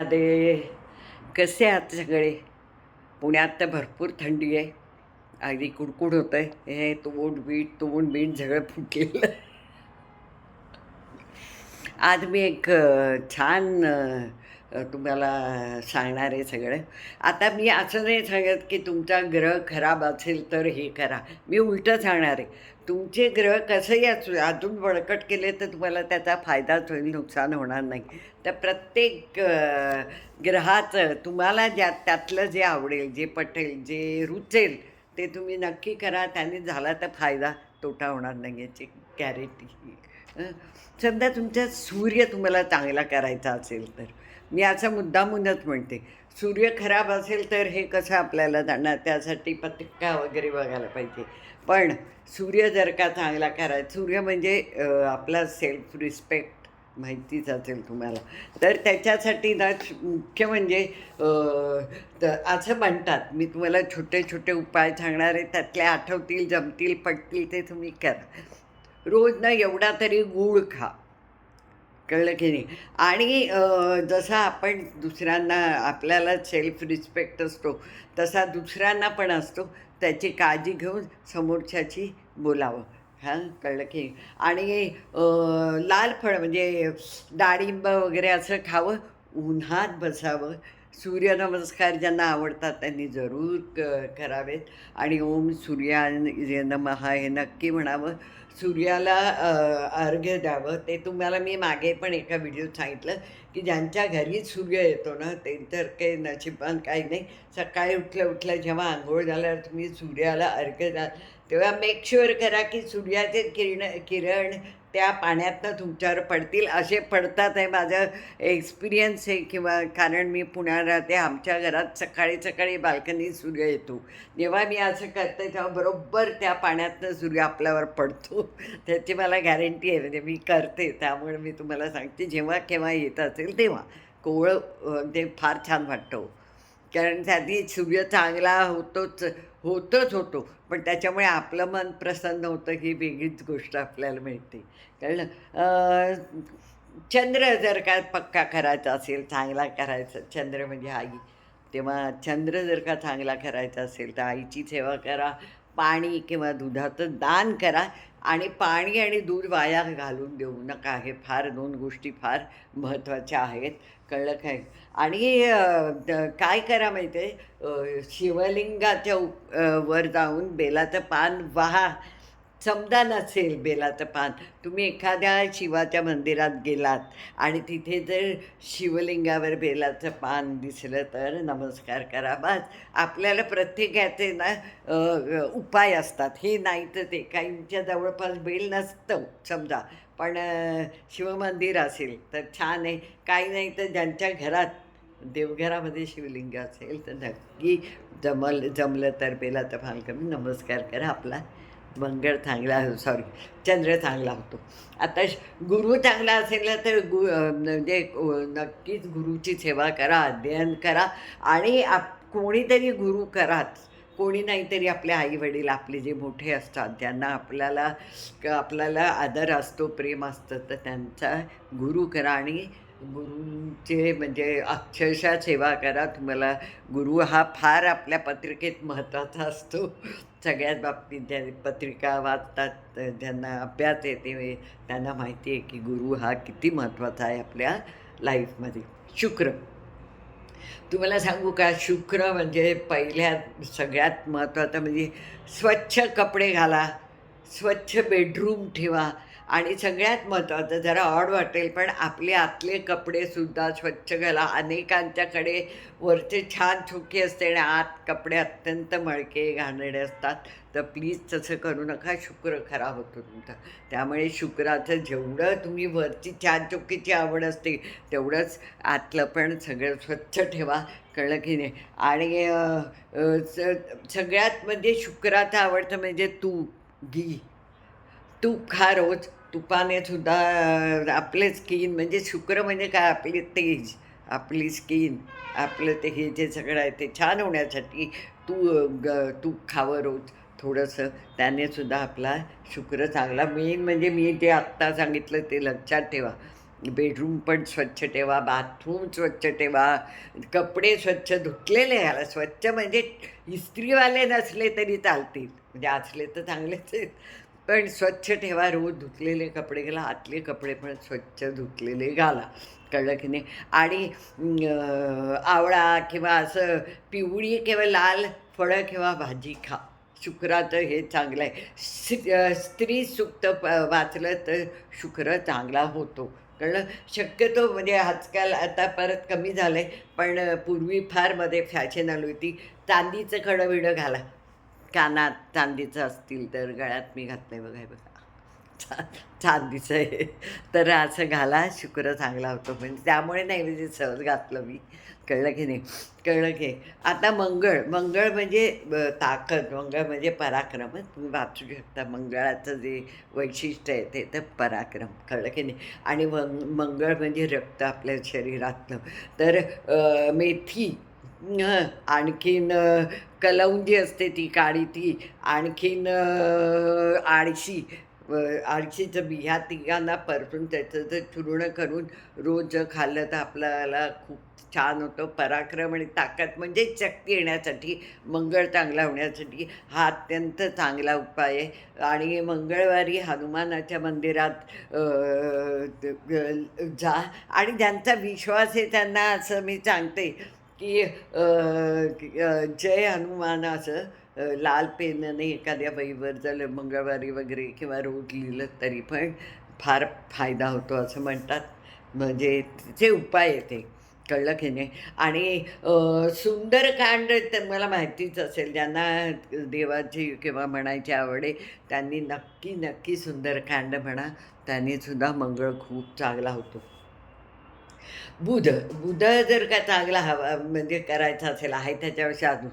दे कसे आहात सगळे? पुण्यात तर भरपूर थंडी आहे. अगदी कुडकुड होतं आहे हे तोंड बीट तोंड बीट सगळं फुटलेलं. आज मी एक छान तुम्हाला सांगणार आहे सगळं. आता मी असं नाही सांगत की तुमचा ग्रह खराब असेल तर हे करा. मी उलटं सांगणार आहे. तुमचे ग्रह कसंही असू अजून बळकट केले तर तुम्हाला त्याचा फायदाच होईल नुकसान होणार नाही. तर प्रत्येक ग्रहाचं तुम्हाला ज्या त्यातलं जे आवडेल जे पटेल जे रुचेल ते तुम्ही नक्की करा. त्याने झाला तर फायदा तोटा होणार नाही याची गॅरंटी समजा तुमचा सूर्य तुम्हाला चांगला करायचा असेल तर. मी असं मुद्दामूनच म्हणते. सूर्य खराब असेल तर हे कसं आपल्याला जाणार? त्यासाठी पत्रिका वगैरे बघायला पाहिजे. पण सूर्य जर का चांगला करायचा सूर्य म्हणजे आपला सेल्फ रिस्पेक्ट माहितीच असेल तुम्हाला. तर त्याच्यासाठी ना मुख्य म्हणजे त- असं म्हणतात. मी तुम्हाला छोटे छोटे उपाय सांगणार आहे. त्यातले आठवतील जमतील पटतील ते तुम्ही करा. रोज ना एवढा तरी गूळ खा. कळलं की नाही. आणि जसा आपण दुसऱ्यांना आपल्याला सेल्फ रिस्पेक्ट असतो तसा दुसऱ्यांना पण असतो त्याची काळजी घेऊन समोरच्याची बोलावं. हां कळलं की आणि लाल फळ म्हणजे डाळिंब वगैरे असं खावं उन्हात बसावं सूर्यनमस्कार ज्यांना आवडतात त्यांनी जरूर क करावेत. आणि ओम सूर्याय नमः हे नक्की म्हणावं. सूर्याला अर्घ्य द्यावं. ते तुम्हाला मी मागे पण एका व्हिडिओत सांगितलं की ज्यांच्या घरी सूर्य येतो ना ते तर काही नशिबान काही नाही. सकाळी उठल्या उठल्या जेव्हा आंघोळ झाल्यावर तुम्ही सूर्याला अर्घ्य द्याल तेव्हा मेक शुअर करा की सूर्याचे किरण किरण त्या पाण्यातनं तुमच्यावर पडतील असे पडतात आहे माझं एक्सपिरियन्स आहे. किंवा कारण मी पुण्यात राहते आमच्या घरात सकाळी सकाळी बाल्कनी सूर्य येतो. जेव्हा मी असं करते तेव्हा बरोबर त्या पाण्यातनं सूर्य आपल्यावर पडतो. त्याची मला गॅरंटी आहे म्हणजे मी करते. त्यामुळे मी तुम्हाला सांगते जेव्हा केव्हा येत असेल तेव्हा. कोवळं ते फार छान वाटतं हो. कारण त्याआधी सूर्य चांगला होतोच. होतच होतो. पण त्याच्यामुळे आपलं मन प्रसन्न होतं ही वेगळीच गोष्ट आपल्याला मिळते. कारण चंद्र जर का पक्का करायचा असेल चांगला करायचा चंद्र म्हणजे आई. तेव्हा चंद्र जर का चांगला करायचा असेल तर आईची सेवा करा. पाणी किंवा दुधाचं दान करा आणि पाणी आणि दूध वाया घालून देऊ नका. हे फार दोन गोष्टी फार महत्त्वाच्या आहेत. कळलं काय? आणि काय करा माहिती आहे शिवलिंगाच्या उप वर जाऊन बेलाचं पान वाहा. समजा नसेल बेलाचं पान तुम्ही एखाद्या शिवाच्या मंदिरात गेलात आणि तिथे जर शिवलिंगावर बेलाचं पान दिसलं तर नमस्कार करा. बस आपल्याला प्रत्येकाचे ना उपाय असतात. हे नाही तर ते काहींच्या जवळपास बेल नसतं समजा. पण शिवमंदिर असेल तर छान आहे. काही नाही तर ज्यांच्या घरात देवघरामध्ये शिवलिंग असेल तर नक्की जमल जमलं तर बेलाचं पान करून नमस्कार करा आपला. मंगळ चांगला सॉरी चंद्र चांगला होतो. आता श- गुरु चांगला असेल तर गु म्हणजे नक्कीच गुरुची सेवा करा अध्ययन करा आणि आप कोणीतरी गुरु कराच. कोणी नाहीतरी आपले आई वडील आपले जे मोठे असतात ज्यांना आपल्याला आपल्याला आदर असतो प्रेम असतं तर त्यांचा गुरु करा आणि गुरूंचे म्हणजे अक्षरशः सेवा करा. तुम्हाला गुरु हा फार आपल्या पत्रिकेत महत्त्वाचा असतो. सगळ्याच बाबतीत ज्या पत्रिका वाचतात ज्यांना अभ्यास येते त्यांना माहिती आहे की गुरु हा किती महत्त्वाचा आहे आपल्या लाईफमध्ये शुक्र. तुम्हाला सांगू का शुक्र म्हणजे पहिल्या सगळ्यात महत्त्वाचं म्हणजे स्वच्छ कपडे घाला स्वच्छ बेडरूम ठेवा आणि सगळ्यात महत्त्वाचं जरा ऑड वाटेल पण आपले आतले कपडेसुद्धा स्वच्छ घाला. अनेकांच्याकडे वरचे छान चुकी असते आणि आत कपडे अत्यंत मळके घाणेरडे असतात. तर प्लीज तसं करू नका. शुक्र खराब होतो तुमचा. त्यामुळे शुक्राचं जेवढं तुम्ही वरची छान चुकीची आवड असते तेवढंच आतलं पण सगळं स्वच्छ ठेवा. कळलं की नाही? आणि स- सगळ्यात म्हणजे शुक्राचं आवडतं म्हणजे तूप घी. तूप खा रोज. तुपाने सुद्धा आपले स्किन म्हणजे शुक्र म्हणजे काय? आपली तेज आपली स्किन आपलं ते हे जे सगळं आहे ते छान होण्यासाठी तू ग तूप खावं रोज. थोडंसं त्याने सुद्धा आपला शुक्र चांगला मेन म्हणजे मी जे आत्ता सांगितलं ते लक्षात ठेवा. बेडरूम पण स्वच्छ ठेवा बाथरूम स्वच्छ ठेवा कपडे स्वच्छ धुतलेले घाला. स्वच्छ म्हणजे इस्त्रीवाले नसले तरी चालतील. म्हणजे असले तर चांगलेच आहेत. पण स्वच्छ ठेवा. रोज धुतलेले कपडे घाला. आतले कपडे पण स्वच्छ धुतलेले घाला. कळलं की नाही? आणि आवळा किंवा असं पिवळी किंवा लाल फळं किंवा भाजी खा. शुक्राचं हे चांगलं आहे. स्त्री स्त्री सुक्त प वाचलं तर शुक्र चांगला होतो. कळलं? शक्यतो म्हणजे आजकाल आता परत कमी झालं आहे पण पूर्वी फारमध्ये फॅशन आली होती. चांदीचं खडं विडं घाला. कानात चांदीचं असतील तर गळ्यात मी घातलंय बघा बघाय बघा. चा चांदीचं आहे. तर असं घाला शुक्र चांगला होतो. म्हणजे त्यामुळे नाही म्हणजे सहज घातलं मी. कळलं की नाही? कळलं की आता मंगळ. मंगळ म्हणजे ताकद. मंगळ म्हणजे पराक्रम. तुम्ही वाचू शकता. मंगळाचं जे वैशिष्ट्य आहे ते तर पराक्रम. कळलं की नाही? आणि मंग मंगळ म्हणजे रक्त आपल्या शरीरातलं. तर मेथी. आणखीन कलौंजी असते ती काळी ती आणखीन आळशी. आळशीचं बिया तिघांना परतून त्याचं जर चूर्ण करून रोज खाल्लं तर आपल्याला खूप छान होतं. पराक्रम आणि ताकद म्हणजे शक्ती येण्यासाठी मंगळ चांगला होण्यासाठी हा अत्यंत चांगला उपाय आहे. आणि मंगळवारी हनुमानाच्या मंदिरात जा. आणि ज्यांचा विश्वास आहे त्यांना असं मी सांगते की जय हनुमानाचं लाल पेनने एखाद्या वहीवर जर मंगळवारी वगैरे किंवा रोज लिहिलं तरी पण फार फायदा होतो असं म्हणतात. म्हणजे तिचे उपाय आहे ते. कळलं की नाही? आणि सुंदरकांड तर मला माहितीच असेल. ज्यांना देवाची किंवा म्हणायची आवड आहे त्यांनी नक्की नक्की सुंदरकांड म्हणा त्यांनीसुद्धा मंगळ खूप चांगला होतो. बुध बुध जर का चांगला हवा म्हणजे करायचा असेल आहे त्याच्यापेक्षा अजून.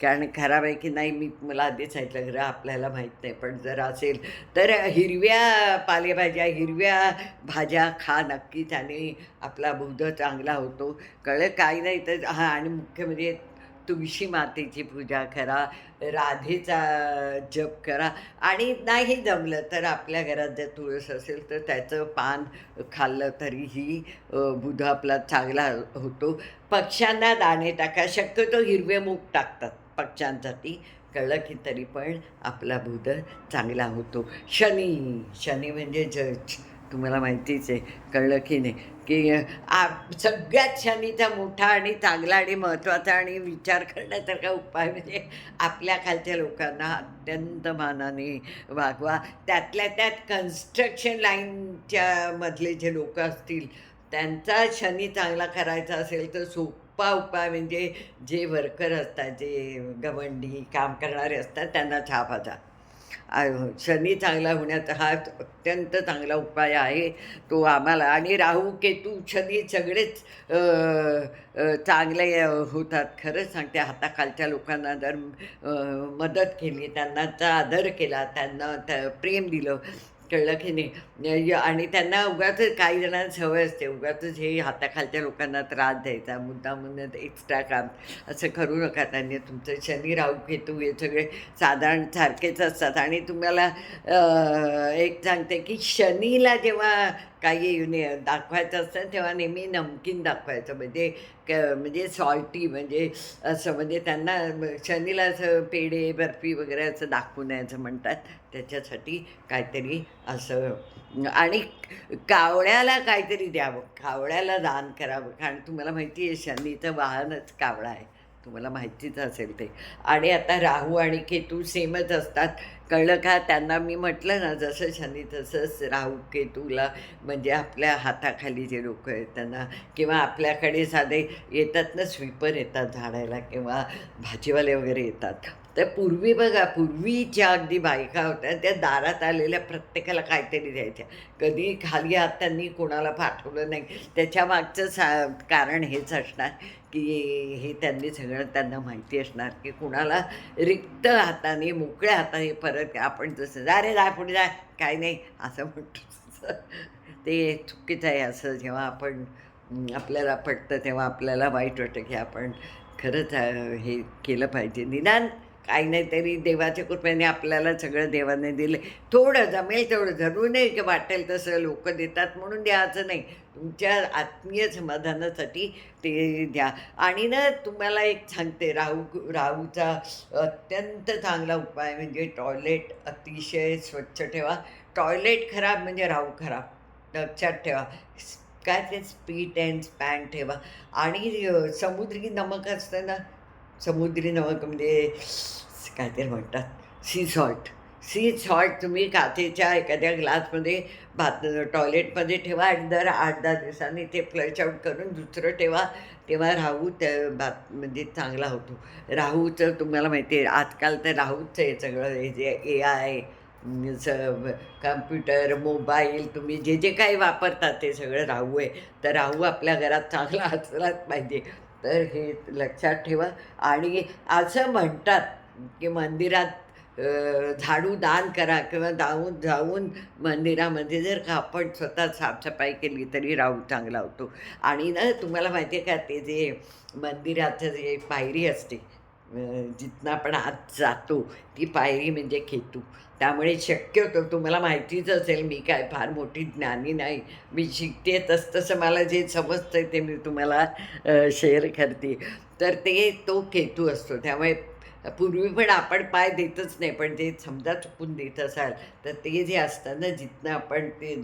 कारण खरापैकी नाही मी मला आधीच सांगितलं खरं आपल्याला माहीत नाही पण जर असेल तर हिरव्या पालेभाज्या हिरव्या भाज्या खा नक्की त्याने आपला बुध चांगला होतो. कळलं? काही नाही तर हां आणि मुख्य म्हणजे तुळशी मातेची पूजा करा राधेचा जप करा. आणि नाही जमलं तर आपल्या घरात जर तुळस असेल तर त्याचं पान खाल्लं तरीही बुध आपला चांगला होतो. पक्ष्यांना दाणे टाका. शक्यतो हिरवे मूग टाकतात पक्ष्यांसाठी. कळलं की तरी पण आपला बुध चांगला होतो. शनी शनी म्हणजे जज. तुम्हाला माहितीच आहे कळलं की नाही की आ सगळ्यात शनीचा मोठा आणि चांगला आणि महत्त्वाचा आणि विचार करण्यासारखा उपाय म्हणजे आपल्या खालच्या लोकांना अत्यंत मानाने वागवा. त्यातल्या त्यात कन्स्ट्रक्शन लाईनच्या मधले जे लोक असतील त्यांचा शनी चांगला करायचा असेल तर सोपा उपाय म्हणजे जे वर्कर असतात जे गवंडी काम करणारे असतात त्यांना चहा पाजा. शनी चांगला होण्याचा हा अत्यंत चांगला उपाय आहे. तो आम्हाला आणि राहू केतू शनी सगळेच चांगले होतात. खरंच सांगते हाताखालच्या लोकांना जर मदत केली त्यांनाचा आदर केला त्यांना त्या प्रेम दिलं कळलं की नाही. म्हणजे आणि त्यांना उगाच काही जणांना सवय असते. उगाच हे हाताखालच्या लोकांना त्रास द्यायचा मुद्दामून एक्स्ट्रा काम असं करू नका त्यांनी. तुमचं शनी राहू केतू हे सगळे साधारण सारखेच असतात. आणि तुम्हाला एक सांगते की शनीला जेव्हा काही ने- दाखवायचं असतं तेव्हा नेहमी नमकीन दाखवायचं. म्हणजे क म्हणजे सॉल्टी म्हणजे असं म्हणजे त्यांना शनीला असं पेढे बर्फी वगैरे असं दाखवू नये म्हणतात. त्याच्यासाठी काहीतरी असं आणि कावळ्याला काहीतरी द्यावं. कावळ्याला दान करावं. कारण तुम्हाला माहिती आहे शनीचं वाहनच कावळा आहे. तुम्हाला माहितीच असेल ते. आणि आता राहू आणि केतू सेमच असतात. कळलं का? त्यांना मी म्हटलं ना जसं शनी तसंच राहू केतूला म्हणजे आपल्या हाताखाली जे लोक आहेत त्यांना किंवा आपल्याकडे साधे येतात ना स्वीपर येतात झाडायला किंवा भाजीवाले वगैरे येतात. तर पूर्वी बघा पूर्वीच्या अगदी बायका होत्या त्या दारात आलेल्या प्रत्येकाला काहीतरी द्यायच्या. कधी खाली हात त्यांनी कोणाला पाठवलं नाही. त्याच्या मागचं सा कारण हेच असणार की हे त्यांनी सगळं त्यांना माहिती असणार की कुणाला रिक्त हाताने मोकळ्या हाताने परत आपण जसं जा रे जा पुढे जा काय नाही असं म्हणतो. ते चुकीचं आहे असं जेव्हा आपण आपल्याला पटतं तेव्हा आपल्याला वाईट वाटतं की आपण खरंच हे केलं पाहिजे. निदान काही नाही तरी देवाच्या कृपेने आपल्याला सगळं देवाने दिलं थोडं जमेल तेवढं जरूर नाही की वाटेल तसं लोक देतात म्हणून द्यायचं नाही. तुमच्या आत्मीय समाधानासाठी ते द्या. आणि ना तुम्हाला एक सांगते राहू राहूचा अत्यंत चांगला उपाय म्हणजे टॉयलेट अतिशय स्वच्छ ठेवा. टॉयलेट खराब म्हणजे राहू खराब. लक्षात ठेवा. काय ते स्पीट अँड स्पॅन ठेवा. आणि समुद्री नमक असतं ना समुद्री नमक म्हणजे काय ते म्हणतात. सी सॉल्ट सी सॉल्ट तुम्ही काचेच्या एखाद्या ग्लासमध्ये भात टॉयलेटमध्ये ठेवा आणि दर आठ दहा दिवसांनी ते फ्लश आऊट करून दुसरं ठेवा. तेव्हा राहू त्या भात म्हणजे चांगला होतो. राहूचं तुम्हाला माहिती आहे आजकाल तर राहूच आहे सगळं. हे जे ए आय स कम्प्युटर मोबाईल तुम्ही जे जे काही वापरतात ते सगळं राहू आहे. तर राहू आपल्या घरात चांगला असलाच पाहिजे. तर हे लक्षात ठेवा. आणि असं म्हणतात की मंदिरात झाडू दान करा किंवा जाऊन जाऊन मंदिरामध्ये जर का आपण स्वतः साफसफाई केली तरी राहू चांगला होतो. आणि ना तुम्हाला माहिती आहे का ते जे मंदिराचं जे पायरी असते जिथनं आपण आत जातो ती पायरी म्हणजे खेतू. त्यामुळे शक्यतो तुम्हाला माहितीच असेल मी काय फार मोठी ज्ञानी नाही. मी शिकते तसतसं मला जे समजतं ते मी तुम्हाला शेअर करते. तर ते तो केतू असतो. त्यामुळे पूर्वी पण आपण पाय देतच नाही पण ते समजा चुकून देत असाल तर ते जे असतं ना जिथनं आपण ते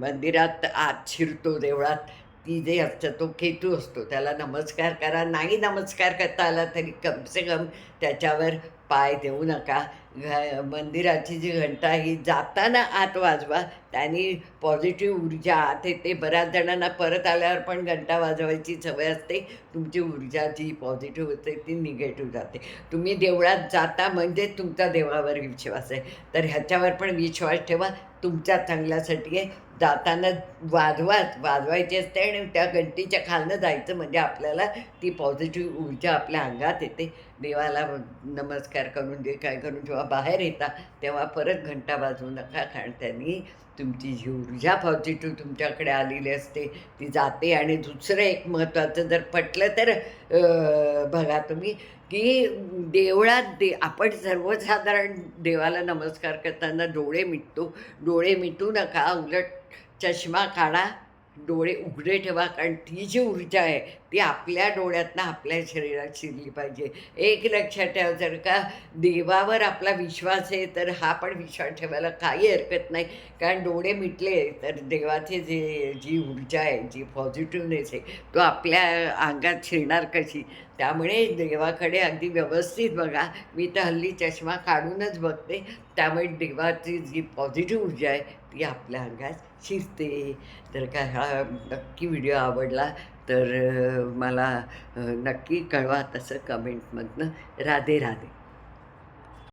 मंदिरात आत शिरतो देवळात ती जे असतं तो केतू असतो त्याला नमस्कार करा नाही नमस्कार करता आला तरी कमसे कम त्याच्यावर पाय देऊ नका. घ मंदिराची जी घंटा ही जाताना आत वाजवा. त्यांनी पॉझिटिव्ह ऊर्जा आत येते. बऱ्याच जणांना परत आल्यावर पण घंटा वाजवायची सवय असते. तुमची ऊर्जा जी पॉझिटिव्ह होते ती निगेटिव्ह जाते. तुम्ही देवळात जाता म्हणजे तुमचा देवावर विश्वास आहे. तर ह्याच्यावर पण विश्वास ठेवा. तुमच्या चांगल्यासाठी आहे. जाताना वाजवाच वाजवायची असते आणि त्या घंटीच्या खालनं जायचं म्हणजे आपल्याला ती पॉझिटिव्ह ऊर्जा आपल्या अंगात येते. देवाला नमस्कार करून जे काय करून जेव्हा बाहेर येता तेव्हा परत घंटा वाजवू नका कारण त्यांनी तुमची जी ऊर्जा पॉझिटिव्ह तुमच्याकडे आलेली असते ती जाते. आणि दुसरं एक महत्त्वाचं जर पटलं तर बघा तुम्ही की देवळात दे आपण सर्वसाधारण देवाला नमस्कार करताना डोळे मिटतो. डोळे मिटू नका उलट चष्मा काढा. डोळे उघडे ठेवा कारण ती जी ऊर्जा आहे ती आपल्या डोळ्यातनं आपल्या शरीरात शिरली पाहिजे. एक लक्षात ठेवा जर का देवावर आपला विश्वास आहे तर हा पण विश्वास ठेवायला काही हरकत नाही. कारण डोळे मिटले तर देवाचे जे जी ऊर्जा आहे जी पॉझिटिव्हनेस आहे तो आपल्या अंगात शिरणार कशी? त्यामुळे देवाकडे अगदी व्यवस्थित बघा. मी तर हल्ली चष्मा काढूनच बघते. त्यामुळे देवाची जी पॉझिटिव्ह ऊर्जा आहे ती आपल्या अंगात शिरते. तर काय हा नक्की व्हिडिओ आवडला तर मला नक्की कळवा तसं कमेंटमधनं. राधे राधे.